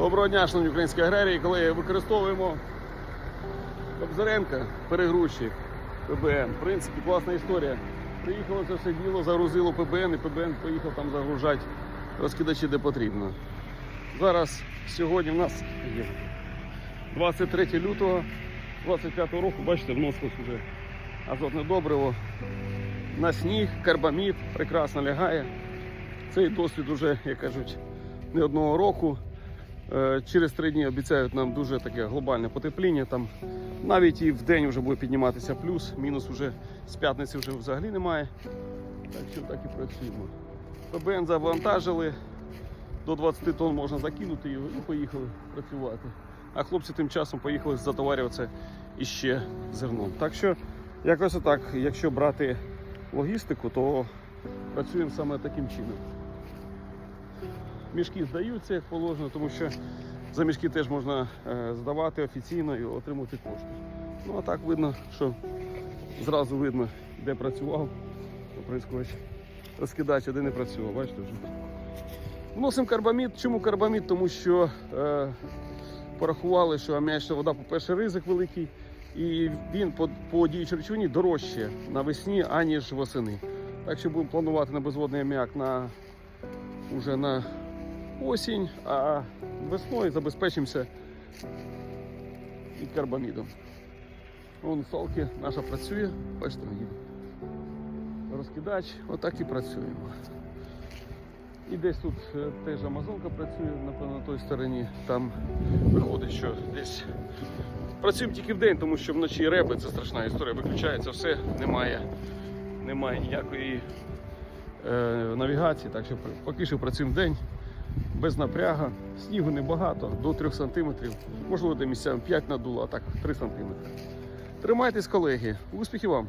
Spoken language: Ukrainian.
Доброго дня, шановні українські аграрії. Коли використовуємо Кобзаренка, перегрузчик, ПБН. В принципі, класна історія. Приїхало це все діло, загрузило ПБН, і ПБН поїхав там загружати розкидачі, де потрібно. Зараз сьогодні в нас є 23 лютого 25 року, бачите, вносилось вже азотне добриво. На сніг, карбамід прекрасно лягає. Цей досвід уже, як кажуть, не одного року. Е, Через три дні обіцяють нам дуже таке глобальне потепління. Там навіть і в день вже буде підніматися плюс, мінус вже з п'ятниці вже взагалі немає. Так що так і працюємо. ПБН завантажили, до 20 тонн можна закинути його і поїхали працювати. А хлопці тим часом поїхали затоварюватися іще зерном. Так що якось отак, якщо брати логістику, то працюємо саме таким чином. Мішки здаються як положено, тому що за мішки теж можна е, здавати офіційно і отримати кошти. Ну а так видно, що зразу видно, де працював оприскувач, розкидач, де не працював. Бачите вже. Вносимо карбамід. Чому карбамід? Тому що е, порахували, що аміачна вода, по-перше, ризик великий, і він по, по діючій речовині дорожче навесні, аніж восени. Так що будемо планувати на безводний аміак на уже на осінь, а весною забезпечимося і карбамідом. Вон салки наша працює, бачите. Розкидач, отак і працюємо. І десь тут е, теж Амазонка працює, напевно, на той стороні. Там виходить, що десь працюємо тільки в день, тому що вночі реби, це страшна історія, виключається все, немає, немає ніякої е, навігації, так що поки що працюємо в день, без напряга. Снігу небагато, до 3 см. Можливо, де місцями 5 надуло, а так 3 см. Тримайтесь, колеги. Успіхів вам!